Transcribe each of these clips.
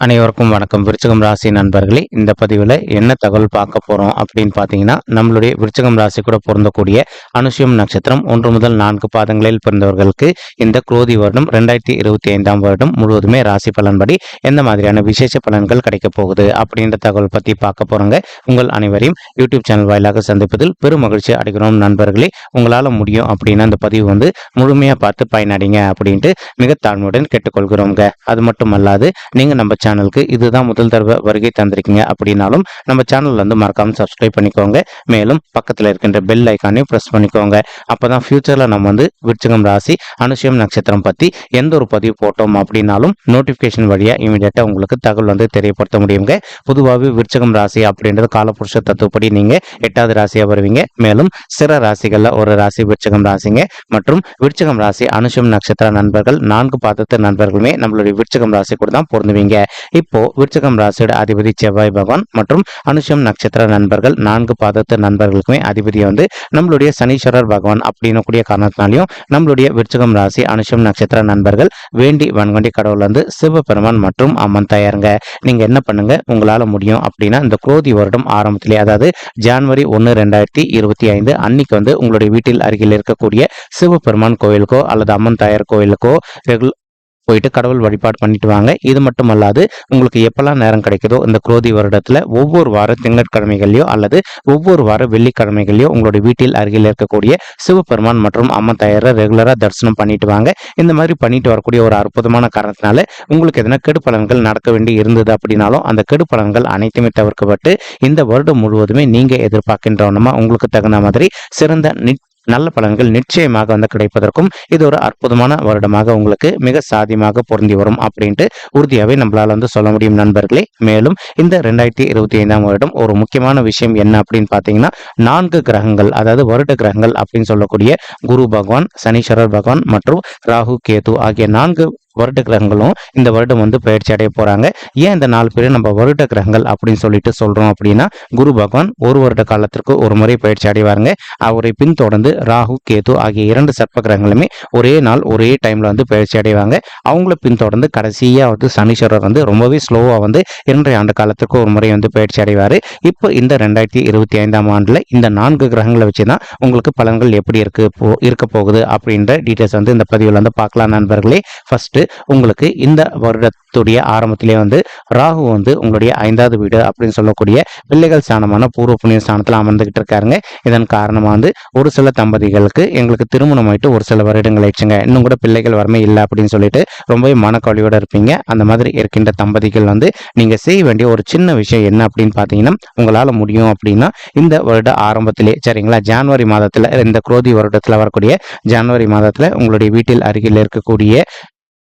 அனைவருக்கும் வணக்கம். விருச்சகம் ராசி நண்பர்களே இந்த பதிவில் என்ன தகவல் பார்க்க போகிறோம் அப்படின்னு பார்த்தீங்கன்னா நம்மளுடைய விருச்சகம் ராசி கூட பொருந்தக்கூடிய அனுஷியம் நட்சத்திரம் ஒன்று முதல் நான்கு பாதங்களில் பிறந்தவர்களுக்கு இந்த குரோதி வருடம் ரெண்டாயிரத்தி இருபத்தி ஐந்தாம் வருடம் முழுவதுமே ராசி பலன்படி எந்த மாதிரியான விசேஷ பலன்கள் கிடைக்க போகுது அப்படின்ற தகவல் பற்றி பார்க்க போகிறோங்க உங்கள் அனைவரையும் யூடியூப் சேனல் வாயிலாக சந்திப்பதில் பெரும் மகிழ்ச்சி அடைகிறோம் நண்பர்களே. உங்களால் முடியும் அப்படின்னு அந்த பதிவு வந்து முழுமையாக பார்த்து பயனடைங்க அப்படின்ட்டு மிக தாழ்மையுடன் கேட்டுக்கொள்கிறோங்க அது மட்டும் அல்லாது நீங்கள் நம்ம சேனலுக்கு இதுதான் முதல் தடவை வருகை தந்திருக்கீங்க அப்படின்னாலும் நம்ம சேனல் வந்து மறக்காம சப்ஸ்கிரைப் பண்ணிக்கோங்க. மேலும் பக்கத்தில் இருக்கின்ற பெல் ஐக்கானையும் ப்ரெஸ் பண்ணிக்கோங்க. அப்பதான் ஃபியூச்சரில் நம்ம வந்து விருச்சகம் ராசி அனுஷயம் நட்சத்திரம் பற்றி எந்த ஒரு பதிவு போட்டோம் அப்படின்னாலும் நோட்டிஃபிகேஷன் வழியாக இமீடியட்டாக உங்களுக்கு தகவல் வந்து தெரியப்படுத்த முடியுங்க. பொதுவாகவே விருச்சகம் ராசி அப்படின்றது காலபுருஷ தத்துவப்படி நீங்கள் எட்டாவது ராசியாக வருவீங்க. மேலும் சிற ராசிகளில் ஒரு ராசி விருச்சகம் ராசிங்க. மற்றும் விருச்சகம் ராசி அனுஷம் நட்சத்திர நண்பர்கள் நான்கு பாதத்து நண்பர்களுமே நம்மளுடைய விருச்சகம் ராசி கூட தான் பொருந்துவீங்க. இப்போ விருச்சகம் ராசியோட அதிபதி செவ்வாய் பகவான் மற்றும் அனுஷம் நட்சத்திர நண்பர்கள் நான்கு பாதத்து நண்பர்களுக்குமே அதிபதி வந்து நம்மளுடைய சனீஸ்வரர் பகவான் அப்படின்னு கூடிய காரணத்தினாலையும் நம்மளுடைய விருச்சகம் ராசி அனுஷம் நட்சத்திர நண்பர்கள் வேண்டி வன்கொண்டி கடவுள் வந்து சிவபெருமான் மற்றும் அம்மன் தயாருங்க. நீங்க என்ன பண்ணுங்க? உங்களால முடியும் அப்படின்னா இந்த குரோதி வருடம் ஆரம்பத்திலே அதாவது ஜான்வரி ஒன்று ரெண்டாயிரத்தி இருபத்தி ஐந்து அன்னைக்கு வந்து உங்களுடைய வீட்டில் அருகில் இருக்கக்கூடிய சிவபெருமான் கோயிலுக்கோ அல்லது அம்மன் தாயார் கோயிலுக்கோ ரெகுல போயிட்டு கடவுள் வழிபாடு பண்ணிட்டு வாங்க. இது மட்டும் அல்லாது உங்களுக்கு எப்பெல்லாம் நேரம் கிடைக்குதோ இந்த குரோதி வருடத்துல ஒவ்வொரு வார திங்கட்கிழமைகளையோ அல்லது ஒவ்வொரு வார வெள்ளிக்கிழமைகளையோ உங்களுடைய வீட்டில் அருகில் இருக்கக்கூடிய சிவபெருமான் மற்றும் அம்மன் தயாரை ரெகுலரா தரிசனம் பண்ணிட்டு வாங்க. இந்த மாதிரி பண்ணிட்டு வரக்கூடிய ஒரு அற்புதமான காரணத்தினால உங்களுக்கு எதனா கெடு பலன்கள் நடக்க வேண்டி இருந்தது அப்படின்னாலும் அந்த கெடு பலன்கள் அனைத்துமே தவிர்க்கப்பட்டு இந்த வருடம் முழுவதுமே நீங்க எதிர்பார்க்கின்றவனமா உங்களுக்கு தகுந்த மாதிரி சிறந்த நிட் நல்ல பலன்கள் நிச்சயமாக வந்து கிடைப்பதற்கும் இது ஒரு அற்புதமான வருடமாக உங்களுக்கு மிக சாதியமாக பொருந்தி வரும் அப்படின்ட்டு உறுதியாகவே நம்மளால வந்து சொல்ல முடியும் நண்பர்களே. மேலும் இந்த ரெண்டாயிரத்தி இருபத்தி ஐந்தாம் வருடம் ஒரு முக்கியமான விஷயம் என்ன அப்படின்னு பார்த்தீங்கன்னா நான்கு கிரகங்கள் அதாவது வருட கிரகங்கள் அப்படின்னு சொல்லக்கூடிய குரு பகவான் சனீஸ்வரர் பகவான் மற்றும் ராகு கேது ஆகிய நான்கு வருட கிரகங்களும் இந்த வருடம் வந்து பயிற்சி அடைய போறாங்க. ஏன் இந்த நாலு பேரும் நம்ம வருட கிரகங்கள் அப்படின்னு சொல்லிட்டு சொல்றோம் அப்படின்னா குரு பகவான் ஒரு வருட காலத்திற்கு ஒரு முறை பயிற்சி அடைவாருங்க. அவரை பின்தொடர்ந்து ராகு கேது ஆகிய இரண்டு சர்ப்ப கிரகங்களுமே ஒரே நாள் ஒரே டைம்ல வந்து பயிற்சி அடைவாங்க. அவங்கள பின்தொடர்ந்து கடைசியா வந்து சனீஸ்வரர் வந்து ரொம்பவே ஸ்லோவா வந்து இரண்டரை ஆண்டு காலத்திற்கு ஒரு முறை வந்து பயிற்சி அடைவாரு. இப்போ இந்த ரெண்டாயிரத்தி இருபத்தி ஐந்தாம் ஆண்டுல இந்த நான்கு கிரகங்களை வச்சு தான் உங்களுக்கு பலன்கள் எப்படி இருக்கு போ இருக்க போகுது அப்படின்ற டீட்டெயில்ஸ் வந்து இந்த பதிவில் வந்து பார்க்கலாம் நண்பர்களே. உங்களுக்கு இந்த வருடத்துடைய ஆரம்பத்திலே வந்து ராகு வந்து உங்களுடைய ஐந்தாவது வீடு அப்படின்னு சொல்லக்கூடிய பிள்ளைகள் ஸ்தானமான பூர்வ புண்ணிய ஸ்தானத்தில் அமர்ந்துகிட்டு இருக்காருங்க. இதன் காரணமாக வந்து ஒரு சில தம்பதிகளுக்கு எங்களுக்கு திருமணம் ஆயிட்டு ஒரு சில வருடங்கள் ஆயிடுச்சுங்க. இன்னும் கூட பிள்ளைகள் வரமே இல்லை அப்படின்னு சொல்லிட்டு ரொம்பவே மனக்கவலையோட இருப்பீங்க. அந்த மாதிரி இருக்கின்ற தம்பதிகள் வந்து நீங்க செய்ய வேண்டிய ஒரு சின்ன விஷயம் என்ன அப்படின்னு பார்த்தீங்கன்னா உங்களால் முடியும் அப்படின்னா இந்த வருட ஆரம்பத்திலே சரிங்களா? ஜான்வரி மாதத்தில் இந்த குரோதி வருடத்தில் வரக்கூடிய ஜான்வரி மாதத்தில் உங்களுடைய வீட்டில் அருகில் இருக்கக்கூடிய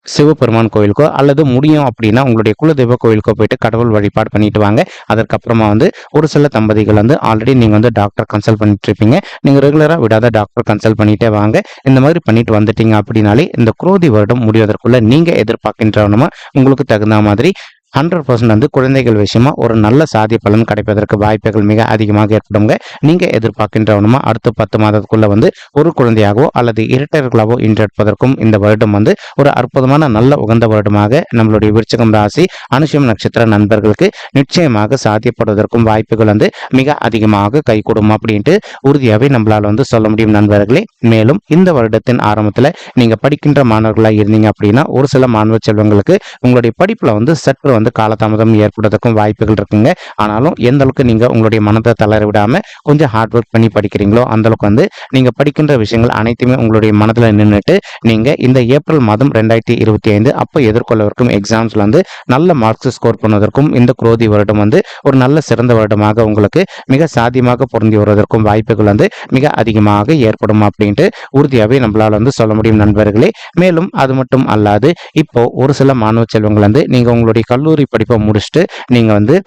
சிவபெருமான் கோயிலுக்கோ அல்லது முடியும் அப்படின்னா உங்களுடைய குலதெய்வ கோயிலுக்கோ போயிட்டு கடவுள் வழிபாடு பண்ணிட்டு வாங்க. அதற்கப்புறமா வந்து ஒரு சில தம்பதிகள் வந்து ஆல்ரெடி நீங்கள் வந்து டாக்டர் கன்சல்ட் பண்ணிட்டு இருப்பீங்க. நீங்கள் ரெகுலராக விடாத டாக்டர் கன்சல்ட் பண்ணிட்டே வாங்க. இந்த மாதிரி பண்ணிட்டு வந்துட்டீங்க அப்படின்னாலே இந்த குரோதி வருடம் முடிவதற்குள்ள நீங்கள் எதிர்பார்க்கின்றவனமா உங்களுக்கு தகுந்த மாதிரி ஹண்ட்ரட் பர்சன்ட் வந்து குழந்தைகள் விஷயமா ஒரு நல்ல சாதி பலன் கிடைப்பதற்கு வாய்ப்புகள் மிக அதிகமாக ஏற்படுங்க நீங்க எதிர்பார்க்கின்றவனுமா அடுத்த பத்து மாதத்துக்குள்ள வந்து ஒரு குழந்தையாகவோ அல்லது இரட்டையர்களாவோ இன்றெடுப்பதற்கும் இந்த வருடம் வந்து ஒரு அற்புதமான நல்ல உகந்த வருடமாக நம்மளுடைய விருச்சகம் ராசி அனுஷம் நட்சத்திர நண்பர்களுக்கு நிச்சயமாக சாத்தியப்படுவதற்கும் வாய்ப்புகள் வந்து மிக அதிகமாக கைகூடும் அப்படின்ட்டு உறுதியாகவே நம்மளால வந்து சொல்ல முடியும் நண்பர்களே. மேலும் இந்த வருடத்தின் ஆரம்பத்தில் நீங்க படிக்கின்ற மாணவர்களாக இருந்தீங்க அப்படின்னா ஒரு சில மாணவ செல்வங்களுக்கு உங்களுடைய படிப்புல வந்து சற்று வந்து காலதாமதம் ஏற்படுவதற்கும் வாய்ப்புகள் இருக்குங்க. ஆனாலும் எந்த அளவுக்கு நீங்க உங்களுடைய மனதை தளர விடாம கொஞ்சம் ஹார்ட் ஒர்க் பண்ணி படிக்கிறீங்களோ அந்த அளவுக்கு வந்து நீங்க படிக்கின்ற விஷயங்கள் அனைத்துமே உங்களுடைய மனதில் நின்றுட்டு நீங்க இந்த ஏப்ரல் மாதம் ரெண்டாயிரத்தி இருபத்தி ஐந்து அப்போ எதிர்கொள்ளவிருக்கும் எக்ஸாம்ஸ்ல வந்து நல்ல மார்க்ஸ் ஸ்கோர் பண்ணுவதற்கும் இந்த குரோதி வருடம் வந்து ஒரு நல்ல சிறந்த வருடமாக உங்களுக்கு மிக சாத்தியமாக பொருந்தி வருவதற்கும் வாய்ப்புகள் வந்து மிக அதிகமாக ஏற்படும் அப்படின்ட்டு உறுதியாகவே நம்மளால் வந்து சொல்ல முடியும் நண்பர்களே. மேலும் அது மட்டும் அல்லாது இப்போ ஒரு சில மாணவ செல்வங்கள் வந்து நீங்க உங்களுடைய கல்லூரி படிப்பை முடிச்சுட்டு நீங்க வந்து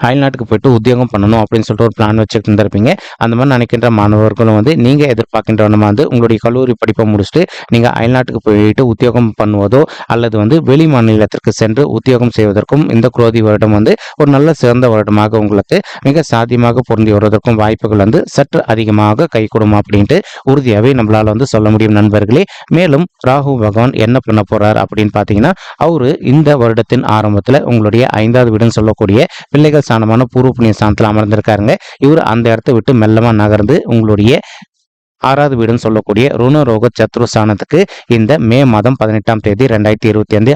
அயல்நாட்டுக்கு போயிட்டு உத்தியோகம் பண்ணணும் அப்படின்னு சொல்லிட்டு ஒரு பிளான் வச்சுட்டு இருந்திருப்பீங்க. அந்த மாதிரி நினைக்கின்ற மாணவர்களும் வந்து நீங்கள் எதிர்பார்க்கின்றவனமாக வந்து உங்களுடைய கல்லூரி படிப்பை முடிச்சுட்டு நீங்கள் அயல்நாட்டுக்கு போயிட்டு உத்தியோகம் பண்ணுவதோ அல்லது வந்து வெளி மாநிலத்திற்கு சென்று உத்தியோகம் செய்வதற்கும் இந்த குரோதி வருடம் வந்து ஒரு நல்ல சிறந்த வருடமாக உங்களுக்கு மிக சாத்தியமாக பொருந்தி வருவதற்கும் வாய்ப்புகள் வந்து சற்று அதிகமாக கைகூடும் அப்படின்ட்டு உறுதியாகவே நம்மளால் வந்து சொல்ல முடியும் நண்பர்களே. மேலும் ராகு பகவான் என்ன பண்ண போறார் அப்படின்னு பார்த்தீங்கன்னா அவரு இந்த வருடத்தின் ஆரம்பத்தில் உங்களுடைய ஐந்தாவது வீடுன்னு சொல்லக்கூடிய பிள்ளைகள் ஸ்தானமான பூர்வ புண்ணிய ஸ்தானத்தில் அமர்ந்திருக்காருங்க. இவர் அந்த இடத்த விட்டு மெல்லமாக நகர்ந்து உங்களுடைய ஆறாவது வீடுன்னு சொல்லக்கூடிய ருணரோக சத்ரு ஸ்தானத்துக்கு இந்த மே மாதம் பதினெட்டாம் தேதி ரெண்டாயிரத்தி இருபத்தி ஐந்து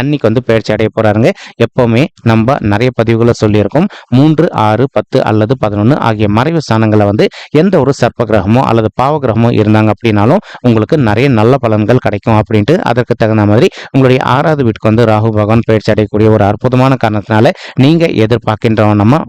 அன்னைக்கு வந்து பயிற்சி அடைய போறாருங்க. எப்பவுமே நம்ம நிறைய பதிவுகளை சொல்லியிருக்கோம். மூன்று ஆறு பத்து அல்லது பதினொன்று ஆகிய மறைவு ஸ்தானங்களை வந்து எந்த ஒரு சர்ப்ப கிரகமோ அல்லது பாவ கிரகமோ இருந்தாங்க அப்படின்னாலும் உங்களுக்கு நிறைய நல்ல பலன்கள் கிடைக்கும் அப்படின்ட்டு அதற்கு தகுந்த மாதிரி உங்களுடைய ஆறாவது வீட்டுக்கு வந்து ராகு பகவான் பயிற்சி அடையக்கூடிய ஒரு அற்புதமான காரணத்தினால நீங்க எதிர்பார்க்கின்றவனமா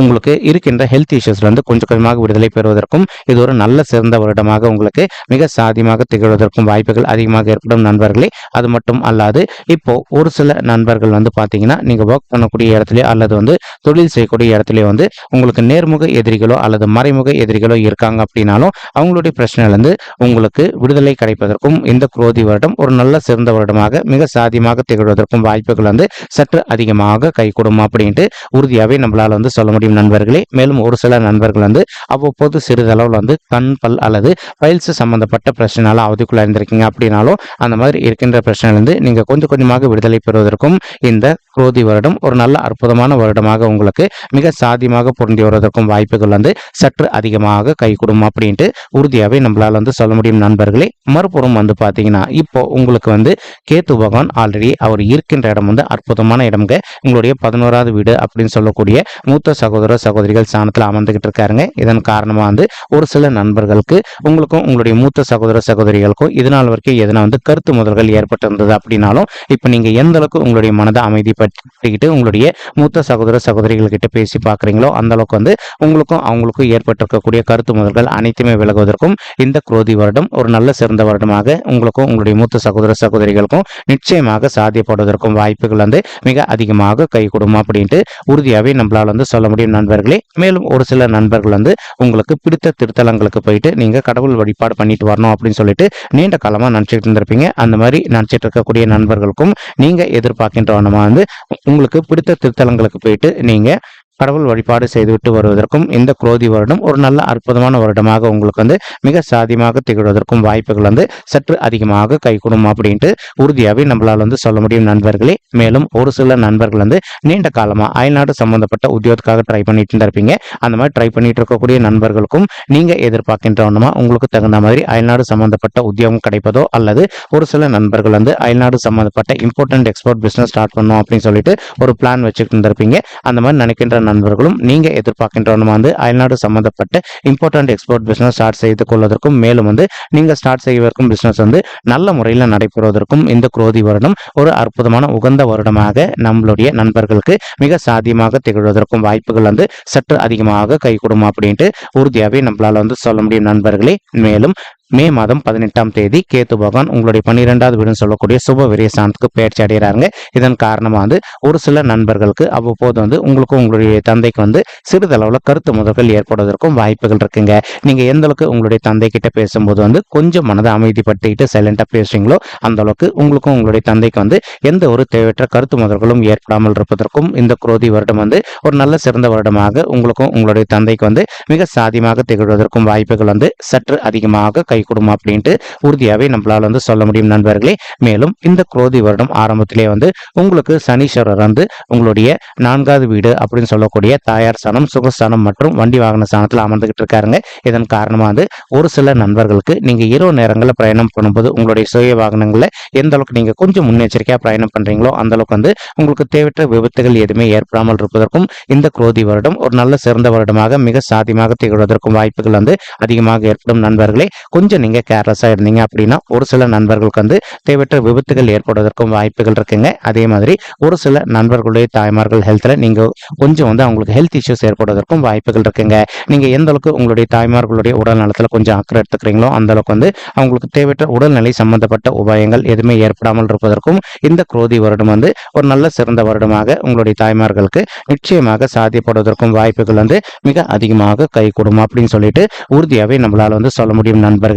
உங்களுக்கு இருக்கின்ற ஹெல்த் இஷ்யூஸ்ல இருந்து கொஞ்சம் கொஞ்சமாக விடுதலை பெறுவதற்கும் இது ஒரு நல்ல சிறந்த வருடமாக உங்களுக்கு மிக சாதியமாக திகழ்வதற்கும் வாய்ப்புகள் அதிகமாக ஏற்படும் நண்பர்களே. அது மட்டும் அல்லாது இப்போ ஒரு சில நண்பர்கள் வந்து பார்த்தீங்கன்னா நீங்கள் ஒர்க் பண்ணக்கூடிய இடத்துல அல்லது வந்து தொழில் செய்யக்கூடிய இடத்துல வந்து உங்களுக்கு நேர்முக எதிரிகளோ அல்லது மறைமுக எதிரிகளோ இருக்காங்க அப்படின்னாலும் அவங்களுடைய பிரச்சனையிலேருந்து உங்களுக்கு விடுதலை கிடைப்பதற்கும் இந்த குரோதி வருடம் ஒரு நல்ல சிறந்த வருடமாக மிக சாதியமாக திகழ்வதற்கும் வாய்ப்புகள் வந்து சற்று அதிகமாக கை கொடுமா அப்படின்ட்டு உறுதியாகவே நம்மளால் வந்து சொல்ல முடியும் நண்பர்களே. மேலும் ஒரு சில நண்பர்கள் வந்து அவ்வப்போது சிறிதளவில் வந்து கண் பல் அல்லது பயில்ஸ் சம்பந்தப்பட்ட பிரச்சனைனால அவதிக்குள்ள இருந்திருக்கீங்க அப்படின்னாலும் அந்த மாதிரி இருக்கின்ற பிரச்சனையிலேருந்து நீங்கள் கொஞ்சம் கொஞ்சமாக விடுதலை பெறுவதற்கும் இந்த குரோதி வருடம் ஒரு நல்ல அற்புதமான வருடமாக உங்களுக்கு மிக சாதியமாக பொருந்தி வருவதற்கும் வாய்ப்புகள் வந்து சற்று அதிகமாக கை அப்படின்ட்டு உறுதியாகவே நம்மளால் வந்து சொல்ல முடியும் நண்பர்களே. மறுபுறம் வந்து பார்த்தீங்கன்னா இப்போ உங்களுக்கு வந்து கேத்து பகவான் ஆல்ரெடி அவர் இருக்கின்ற இடம் வந்து அற்புதமான இடம்ங்க. உங்களுடைய பதினோராவது வீடு அப்படின்னு சொல்லக்கூடிய மூத்த சகோதர சகோதரிகள் ஸ்தானத்தில் அமர்ந்துகிட்டு இருக்காருங்க. இதன் காரணமாக வந்து ஒரு சில நண்பர்களுக்கு உங்களுக்கும் உங்களுடைய மூத்த சகோதர சகோதரிகளுக்கும் இதனால் வரைக்கும் எதனா வந்து கருத்து முதல்கள் ஏற்பட்டிருந்தது அப்படின்னாலும் இப்போ நீங்கள் எந்த அளவுக்கு உங்களுடைய மனதை அமைதிப்படுத்திக்கிட்டு உங்களுடைய மூத்த சகோதர சகோதரி கிட்ட பேசி பார்க்குறீங்களோ அந்த அளவுக்கு வந்து உங்களுக்கும் அவங்களுக்கும் ஏற்பட்டிருக்கக்கூடிய கருத்து முதல்கள் அனைத்துமே விலகுவதற்கும் இந்த குரோதி வருடம் ஒரு நல்ல சிறந்த வருடமாக உங்களுக்கும் உங்களுடைய மூத்த சகோதர சகோதரிகளுக்கும் நிச்சயமாக சாத்தியப்படுவதற்கும் வாய்ப்புகள் வந்து மிக அதிகமாக கை கொடுமா அப்படின்ட்டு உறுதியாகவே நம்மளால் வந்து சொல்ல முடியும் நண்பர்களே. மேலும் ஒரு சில நண்பர்கள் வந்து உங்களுக்கு பிடித்த திருத்தலங்களுக்கு போயிட்டு நீங்கள் கடவுள் வழிபாடு பண்ணிட்டு வரணும் அப்படின்னு சொல்லிட்டு நீண்ட காலமாக நினச்சிட்டு இருந்திருப்பீங்க. அந்த மாதிரி நினச்சிட்டு இருக்கக்கூடிய நண்பர்களுக்கும் நீங்கள் எதிர்பார்க்கின்ற வந்து உங்களுக்கு பிடித்த திருத்தலங்களுக்கு போயிட்டு நீங்கள் கடவுள் வழிபாடு செய்துவிட்டு வருவதற்கும் இந்த குரோதி வருடம் ஒரு நல்ல அற்புதமான வருடமாக உங்களுக்கு வந்து மிக சாதியமாக திகழ்வதற்கும் வாய்ப்புகள் வந்து சற்று அதிகமாக கைகூடும் அப்படின்ட்டு உறுதியாகவே நம்மளால் வந்து சொல்ல முடியும் நண்பர்களே. மேலும் ஒரு சில நண்பர்கள் வந்து நீண்ட காலமாக அயல்நாடு சம்பந்தப்பட்ட உத்தியோகத்துக்காக ட்ரை பண்ணிட்டு இருந்திருப்பீங்க அந்த மாதிரி ட்ரை பண்ணிட்டு இருக்கக்கூடிய நண்பர்களுக்கும் நீங்க எதிர்பார்க்கின்றவனுமா உங்களுக்கு தகுந்த மாதிரி அயல்நாடு சம்பந்தப்பட்ட உத்தியோகம் கிடைப்பதோ அல்லது ஒரு சில நண்பர்கள் வந்து அயல்நாடு சம்பந்தப்பட்ட இம்பார்ட்டன்ட் எக்ஸ்போர்ட் பிசினஸ் ஸ்டார்ட் பண்ணும் அப்படின்னு சொல்லிட்டு ஒரு பிளான் வச்சுட்டு இருந்திருப்பீங்க. அந்த மாதிரி நினைக்கின்ற நண்பர்களும் நீங்க எதிர்பார்க்கின்றவனும் வந்து அயல்நாடு சம்பந்தப்பட்ட இம்பார்ட்டன்ட் எக்ஸ்போர்ட் பிசினஸ் ஸ்டார்ட் செய்து கொள்வதற்கும் மேலும் வந்து நீங்க ஸ்டார்ட் செய்வதற்கும் பிசினஸ் வந்து நல்ல முறையில் நடைபெறுவதற்கும் இந்த குரோதி வருடம் ஒரு அற்புதமான உகந்த வருடமாக நம்மளுடைய நண்பர்களுக்கு மிக சாத்தியமாக திகழ்வதற்கும் வாய்ப்புகள் வந்து சற்று அதிகமாக கைகூடும் அப்படின்ட்டு உறுதியாகவே நம்மளால வந்து சொல்ல முடியும் நண்பர்களே. மேலும் மே மாதம் பதினெட்டாம் தேதி கேத்து பகவான் உங்களுடைய பன்னிரெண்டாவது வீடுன்னு சொல்லக்கூடிய சுப விரயசானத்துக்கு பயிற்சி அடைகிறாங்க இதன் காரணமாக வந்து ஒரு சில நண்பர்களுக்கு அவ்வப்போது வந்து உங்களுக்கும் உங்களுடைய தந்தைக்கு வந்து சிறிதளவில் கருத்து முதல்கள் ஏற்படுவதற்கும் வாய்ப்புகள் இருக்குங்க. நீங்கள் எந்த அளவுக்கு உங்களுடைய தந்தை கிட்ட பேசும்போது வந்து கொஞ்சம் மனதை அமைதிப்படுத்திக்கிட்டு சைலண்டாக பேசுறீங்களோ அந்த அளவுக்கு உங்களுக்கும் உங்களுடைய தந்தைக்கு வந்து எந்த ஒரு தேவையற்ற கருத்து முதல்களும் ஏற்படாமல் இருப்பதற்கும் இந்த குரோதி வருடம் வந்து ஒரு நல்ல சிறந்த வருடமாக உங்களுக்கும் உங்களுடைய தந்தைக்கு வந்து மிக சாதியமாக திகழ்வதற்கும் வாய்ப்புகள் வந்து சற்று அதிகமாக கை கொடுமா அப்படின்ட்டு உறுதியாகவே நம்மளால வந்து சொல்ல முடியும் நண்பர்களே. மேலும் இந்த குரோதி வருடம் ஆரம்பத்திலே வந்து உங்களுக்கு சனீஸ்வரர் வந்து உங்களுடைய நான்காவது வீடு அப்படின்னு சொல்லக்கூடிய தாயார் சனம் சுகஸ்தானம் மற்றும் வண்டி வாகன ஸ்தானத்தில் அமர்ந்துகிட்டு இருக்காருங்க. இதன் காரணமாக வந்து ஒரு சில நண்பர்களுக்கு நீங்கள் இரவு நேரங்களில் பிரயாணம் பண்ணும்போது உங்களுடைய சுய வாகனங்களில் எந்த அளவுக்கு நீங்கள் கொஞ்சம் முன்னெச்சரிக்கையாக பிரயாணம் பண்ணுறீங்களோ அந்த அளவுக்கு வந்து உங்களுக்கு தேவையற்ற விபத்துகள் எதுவுமே ஏற்படாமல் இருப்பதற்கும் இந்த குரோதி வருடம் ஒரு நல்ல சிறந்த வருடமாக மிக சாதியமாக திகழ்வதற்கும் வாய்ப்புகள் வந்து அதிகமாக ஏற்படும் நண்பர்களே. கொஞ்சம் கொஞ்சம் நீங்கள் கேர்லெஸ்ஸாக இருந்தீங்க அப்படின்னா ஒரு சில நண்பர்களுக்கு வந்து தேவையற்ற விபத்துகள் ஏற்படுவதற்கும் வாய்ப்புகள் இருக்குங்க. அதே மாதிரி ஒரு சில நண்பர்களுடைய தாய்மார்கள் ஹெல்த்தில் நீங்கள் கொஞ்சம் வந்து அவங்களுக்கு ஹெல்த் இஷ்யூஸ் ஏற்படுவதற்கும் வாய்ப்புகள் இருக்குங்க. நீங்கள் எந்த அளவுக்கு உங்களுடைய தாய்மார்களுடைய உடல் நலத்தில் கொஞ்சம் அக்கறை எடுத்துக்கிறீங்களோ அந்த அளவுக்கு வந்து அவங்களுக்கு தேவையற்ற உடல்நிலை சம்பந்தப்பட்ட உபாயங்கள் எதுவுமே ஏற்படாமல் இருப்பதற்கும் இந்த குரோதி வருடம் வந்து ஒரு நல்ல சிறந்த வருடமாக உங்களுடைய தாய்மார்களுக்கு நிச்சயமாக சாத்தியப்படுவதற்கும் வாய்ப்புகள் வந்து மிக அதிகமாக கை கொடுமா அப்படின்னு சொல்லிட்டு உறுதியாகவே நம்மளால வந்து சொல்ல முடியும் நண்பர்கள்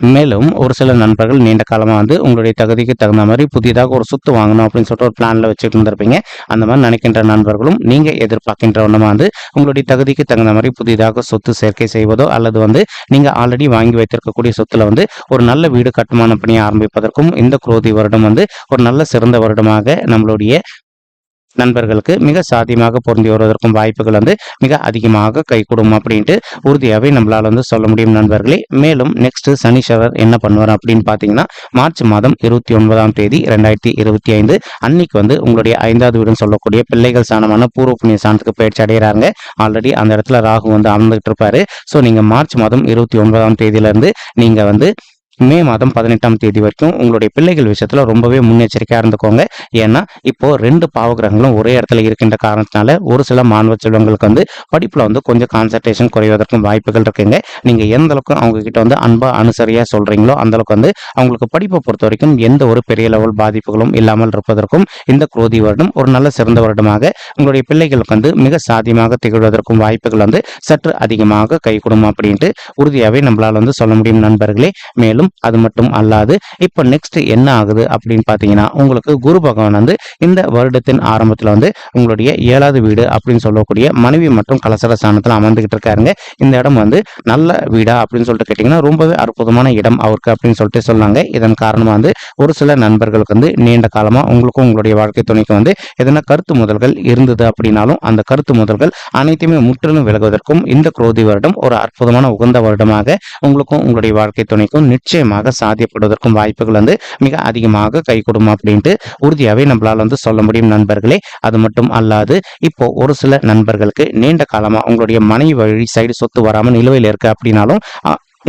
மேலும் ஒரு சில நண்பர்கள் நீண்ட காலமாக வந்து உங்களுடைய தகுதிக்கு தகுந்த மாதிரி புதிதாக ஒரு சொத்து வாங்கணும் அப்படின்னு சொல்லிட்டு ஒரு பிளானில் வச்சுட்டு இருந்திருப்பீங்க. அந்த மாதிரி நினைக்கின்ற நண்பர்களும் நீங்கள் எதிர்பார்க்கின்ற ஒன்றமாக வந்து உங்களுடைய தகுதிக்கு தகுந்த மாதிரி புதிதாக சொத்து சேர்க்கை செய்வதோ அல்லது வந்து நீங்கள் ஆல்ரெடி வாங்கி வைத்திருக்கக்கூடிய சொத்துல வந்து ஒரு நல்ல வீடு கட்டுமான பணியை ஆரம்பிப்பதற்கும் இந்த குரோதி வருடம் வந்து ஒரு நல்ல சிறந்த வருடமாக நம்மளுடைய நண்பர்களுக்கு மிக சாத்தியமாக பொருந்தி வருவதற்கும் வாய்ப்புகள் வந்து மிக அதிகமாக கைகூடும் அப்படின்ட்டு உறுதியாகவே நம்மளால் வந்து சொல்ல முடியும் நண்பர்களே. மேலும் நெக்ஸ்ட் சனீஸ்வரர் என்ன பண்ணுவார் அப்படின்னு பார்த்தீங்கன்னா மார்ச் மாதம் இருபத்தி ஒன்பதாம் தேதி ரெண்டாயிரத்தி இருபத்தி ஐந்து அன்னைக்கு வந்து உங்களுடைய ஐந்தாவது வீடுன்னு சொல்லக்கூடிய பிள்ளைகள் சாணமான பூர்வ புண்ணிய சாணத்துக்கு பயிற்சி அடைகிறாங்க ஆல்ரெடி அந்த இடத்துல ராகு வந்து அமர்ந்துகிட்டு இருப்பாரு. ஸோ நீங்கள் மார்ச் மாதம் இருபத்தி ஒன்பதாம் தேதியிலேருந்து நீங்கள் வந்து மே மாதம் பதினெட்டாம் தேதி வரைக்கும் உங்களுடைய பிள்ளைகள் விஷயத்துல ரொம்பவே முன்னெச்சரிக்கையா இருந்துக்கோங்க. ஏன்னா இப்போ ரெண்டு பாவகிரகங்களும் ஒரே இடத்துல இருக்கின்ற காரணத்தினால ஒரு சில மாணவ செல்வங்களுக்கு வந்து படிப்புல வந்து கொஞ்சம் கான்சன்ட்ரேஷன் குறைவதற்கும் வாய்ப்புகள் இருக்குங்க. நீங்க எந்த அளவுக்கு அவங்க கிட்ட வந்து அன்பா அனுசரியா சொல்றீங்களோ அந்த அளவுக்கு வந்து அவங்களுக்கு படிப்பை பொறுத்த வரைக்கும் எந்த ஒரு பெரிய லெவல் பாதிப்புகளும் இல்லாமல் இருப்பதற்கும் இந்த குரோதி வருடம் ஒரு நல்ல சிறந்த வருடமாக உங்களுடைய பிள்ளைகளுக்கு வந்து மிக சாதியமாக திகழ்வதற்கும் வாய்ப்புகள் வந்து சற்று அதிகமாக கைகூடும் அப்படின்ட்டு உறுதியாகவே நம்மளால் வந்து சொல்ல முடியும் நண்பர்களே. மேலும் முடியும் அது மட்டும் அல்லாது இப்போ நெக்ஸ்ட் என்ன ஆகுது அப்படின்னு பார்த்தீங்கன்னா உங்களுக்கு குரு பகவான் வந்து இந்த வருடத்தின் ஆரம்பத்தில் வந்து உங்களுடைய ஏழாவது வீடு அப்படின்னு சொல்லக்கூடிய மனைவி மற்றும் கலசர ஸ்தானத்தில் அமர்ந்துகிட்டு இருக்காருங்க. இந்த இடம் வந்து நல்ல வீடா அப்படின்னு சொல்லிட்டு கேட்டிங்கன்னா ரொம்பவே அற்புதமான இடம் அவருக்கு அப்படின்னு சொல்லிட்டு சொன்னாங்க. இதன் காரணமாக வந்து ஒரு சில நண்பர்களுக்கு வந்து நீண்ட காலமாக உங்களுக்கும் உங்களுடைய வாழ்க்கை துணைக்கு வந்து எதனா கருத்து முதல்கள் இருந்தது அப்படின்னாலும் அந்த கருத்து முதல்கள் அனைத்துமே முற்றிலும் விலகுவதற்கும் இந்த குரோதி வருடம் ஒரு அற்புதமான உகந்த வருடமாக உங்களுக்கும் உங்களுடைய வாழ்க்கை துணைக்கும் நிச்சயம் நிச்சயமாக சாத்தியப்படுவதற்கும் வாய்ப்புகள் வந்து மிக அதிகமாக கை கொடுமா அப்படின்ட்டு உறுதியாகவே நம்மளால் வந்து சொல்ல முடியும் நண்பர்களே. அது மட்டும் அல்லாது இப்போ ஒரு சில நண்பர்களுக்கு நீண்ட காலமாக உங்களுடைய மனைவி வழி சைடு சொத்து வராமல் நிலுவையில் இருக்கு அப்படின்னாலும்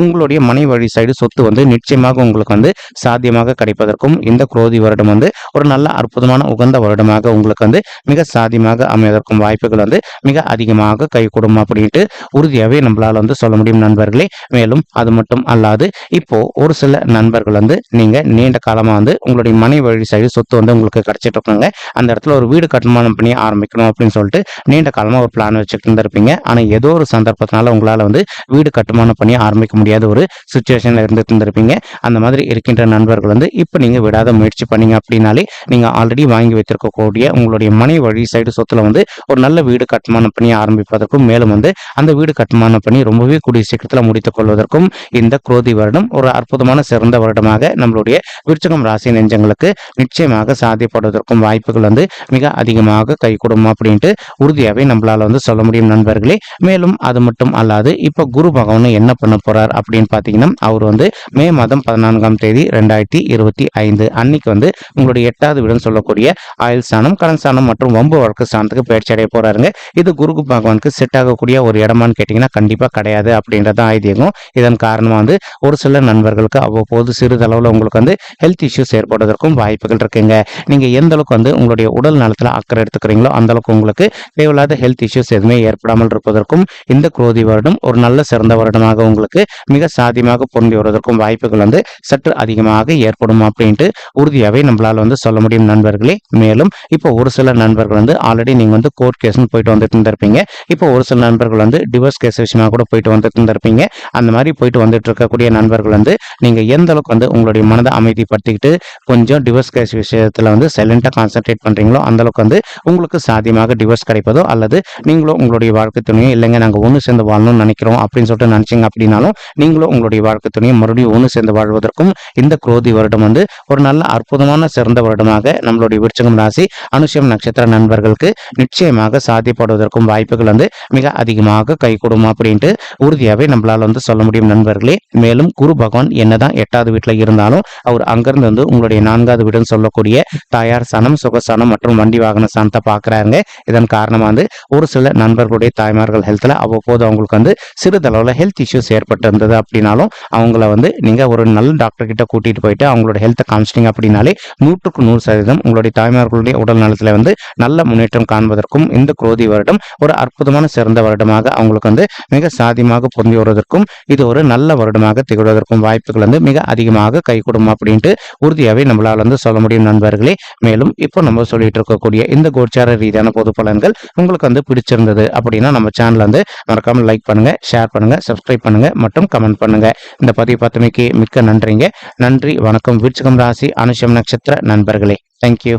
உங்களுடைய மனை வழி சைடு சொத்து வந்து நிச்சயமாக உங்களுக்கு வந்து சாத்தியமாக கிடைப்பதற்கும் இந்த குரோதி வருடம் வந்து ஒரு நல்ல அற்புதமான உகந்த வருடமாக உங்களுக்கு வந்து மிக சாத்தியமாக அமைவதற்கும் வாய்ப்புகள் வந்து மிக அதிகமாக கைகூடும் அப்படின்ட்டு உறுதியாகவே நம்மளால் வந்து சொல்ல முடியும் நண்பர்களே. மேலும் அது மட்டும் அல்லாது இப்போ ஒரு சில நண்பர்கள் வந்து நீங்க நீண்ட காலமா வந்து உங்களுடைய மனை வழி சைடு சொத்து வந்து உங்களுக்கு கிடைச்சிட்டு இருக்காங்க. அந்த இடத்துல ஒரு வீடு கட்டுமானம் பண்ணி ஆரம்பிக்கணும் அப்படின்னு சொல்லிட்டு நீண்ட காலமா ஒரு பிளான் வச்சுட்டு இருந்திருப்பீங்க. ஆனா ஏதோ ஒரு சந்தர்ப்பத்தினால உங்களால வந்து வீடு கட்டுமானம் பண்ணி ஆரம்பிக்க முடியும் முடியாத ஒரு சுச்சுவேஷனில் இருந்துட்டு இருந்திருப்பீங்க அந்த மாதிரி இருக்கின்ற நண்பர்கள் வந்து இப்போ நீங்கள் விடாத முயற்சி பண்ணீங்க அப்படின்னாலே நீங்கள் ஆல்ரெடி வாங்கி வைத்திருக்கக்கூடிய உங்களுடைய மனை வழி சைடு சொத்துல வந்து ஒரு நல்ல வீடு கட்டுமானம் பண்ணி ஆரம்பிப்பதற்கும் மேலும் வந்து அந்த வீடு கட்டுமானம் பண்ணி ரொம்பவே கூடிய சீக்கிரத்தில் முடித்துக் கொள்வதற்கும் இந்த குரோதி வருடம் ஒரு அற்புதமான சிறந்த வருடமாக நம்மளுடைய விருச்சகம் ராசி நெஞ்சங்களுக்கு நிச்சயமாக சாத்தியப்படுவதற்கும் வாய்ப்புகள் வந்து மிக அதிகமாக கை அப்படின்ட்டு உறுதியாகவே நம்மளால வந்து சொல்ல முடியும் நண்பர்களே. மேலும் அது மட்டும் அல்லாது இப்போ குரு பகவான் என்ன பண்ண போறார் அப்படின்னு பார்த்தீங்கன்னா அவர் வந்து மே மாதம் பதினான்காம் தேதி ரெண்டாயிரத்தி இருபத்தி ஐந்து அன்னைக்கு வந்து உங்களுடைய எட்டாவது வீடுன்னு சொல்லக்கூடிய ஆயுள் ஸ்தானம் கடன் ஸ்தானம் மற்றும் வம்பு வழக்கு ஸ்தானத்துக்கு பயிற்சி அடைய போறாருங்க. இது குரு பகவானுக்கு செட் ஆகக்கூடிய ஒரு இடமான்னு கேட்டிங்கன்னா கண்டிப்பாக கிடையாது அப்படின்றதான் ஐதீகம். இதன் காரணமாக வந்து ஒரு சில நண்பர்களுக்கு அவ்வப்போது சிறிதளவில் உங்களுக்கு வந்து ஹெல்த் இஷ்யூஸ் ஏற்படுவதற்கும் வாய்ப்புகள் இருக்குங்க. நீங்கள் எந்த அளவுக்கு வந்து உங்களுடைய உடல் நலத்தில் அக்கறை எடுத்துக்கிறீங்களோ அந்த அளவுக்கு உங்களுக்கு தேவையில்லாத ஹெல்த் இஷ்யூஸ் எதுவுமே ஏற்படாமல் இருப்பதற்கும் இந்த குரோதி வருடம் ஒரு நல்ல சிறந்த வருடமாக உங்களுக்கு மிக சாதியமாக பொருந்தி வருவதற்கும் வாய்ப்புகள் வந்து சற்று அதிகமாக ஏற்படும் அப்படின்ட்டு உறுதியாகவே நம்மளால் வந்து சொல்ல முடியும் நண்பர்களே. மேலும் இப்போ ஒரு சில நண்பர்கள் வந்து ஆல்ரெடி நீங்க வந்து கோர்ட் கேஸ்னு போயிட்டு வந்துட்டு இருந்திருப்பீங்க. இப்போ ஒரு சில நண்பர்கள் வந்து டிவோர்ஸ் கேஸ் விஷயமா கூட போயிட்டு வந்துட்டு இருந்திருப்பீங்க. அந்த மாதிரி போயிட்டு வந்துட்டு இருக்கக்கூடிய நண்பர்கள் வந்து நீங்க எந்த அளவுக்கு வந்து உங்களுடைய மனதை அமைதிப்படுத்திக்கிட்டு கொஞ்சம் டிவோர்ஸ் கேஸ் விஷயத்துல வந்து சைலண்டா கான்சென்ட்ரேட் பண்றீங்களோ அந்த அளவுக்கு வந்து உங்களுக்கு சாத்தியமாக டிவோர்ஸ் கிடைப்பதோ அல்லது நீங்களும் உங்களுடைய வாழ்க்கை துணையோ இல்லைங்க நாங்கள் ஒன்று சேர்ந்து வாழணும்னு நினைக்கிறோம் அப்படின்னு சொல்லிட்டு நினைச்சிங்க அப்படின்னாலும் நீங்களும் உங்களுடைய வாழ்க்கை துணையை மறுபடியும் ஒன்று சேர்ந்து வாழ்வதற்கும் இந்த குரோதி வருடம் வந்து ஒரு நல்ல அற்புதமான சிறந்த வருடமாக நம்மளுடைய விருச்சகம் ராசி அனுஷம் நட்சத்திர நண்பர்களுக்கு நிச்சயமாக சாத்தியப்படுவதற்கும் வாய்ப்புகள் வந்து மிக அதிகமாக கைகூடும் அப்படின்ட்டு உறுதியாகவே நம்மளால் வந்து சொல்ல முடியும் நண்பர்களே. மேலும் குரு பகவான் என்னதான் எட்டாவது வீட்டில் இருந்தாலும் அவர் அங்கிருந்து வந்து உங்களுடைய நான்காவது வீடுன்னு சொல்லக்கூடிய தாயார் சனம் சுகசனம் மற்றும் வண்டி வாகன சனத்தை பார்க்குறாங்க இதன் காரணமாக வந்து ஒரு சில நண்பர்களுடைய தாய்மார்கள் ஹெல்த்தில் அவ்வப்போது அவங்களுக்கு வந்து சிறிதளவில் ஹெல்த் இஷ்யூஸ் ஏற்பட்டு இருந்தது அப்படின்னாலும் அவங்கள வந்து நீங்கள் ஒரு நல்ல டாக்டர் கிட்ட கூட்டிகிட்டு போயிட்டு அவங்களோட ஹெல்த்தை காமிச்சிட்டிங்க அப்படின்னாலே நூற்றுக்கு நூறு சதவீதம் உங்களுடைய தாய்மார்களுடைய உடல் நலத்தில் வந்து நல்ல முன்னேற்றம் காண்பதற்கும் இந்த குரோதி வருடம் ஒரு அற்புதமான சிறந்த வருடமாக அவங்களுக்கு வந்து மிக சாதியமாக பொருந்தி வருவதற்கும் இது ஒரு நல்ல வருடமாக திகழ்வதற்கும் வாய்ப்புகள் வந்து மிக அதிகமாக கைகூடும் அப்படின்ட்டு உறுதியாகவே நம்மளால் வந்து சொல்ல முடியும் நண்பர்களே. மேலும் இப்போ நம்ம சொல்லிட்டு இருக்கக்கூடிய இந்த கோச்சார ரீதியான பொது பலன்கள் உங்களுக்கு வந்து பிடிச்சிருந்தது அப்படின்னா நம்ம சேனல் வந்து மறக்காமல் லைக் பண்ணுங்க ஷேர் பண்ணுங்க சப்ஸ்கிரைப் பண்ணுங்க மற்றும் கமெண்ட் பண்ணுங்க. இந்த பதிவு பார்த்தமைக்கு மிக்க நன்றிங்க. நன்றி வணக்கம். வீழ்ச்சிகம் ராசி அனுஷம் நட்சத்திர நண்பர்களே. தேங்க்யூ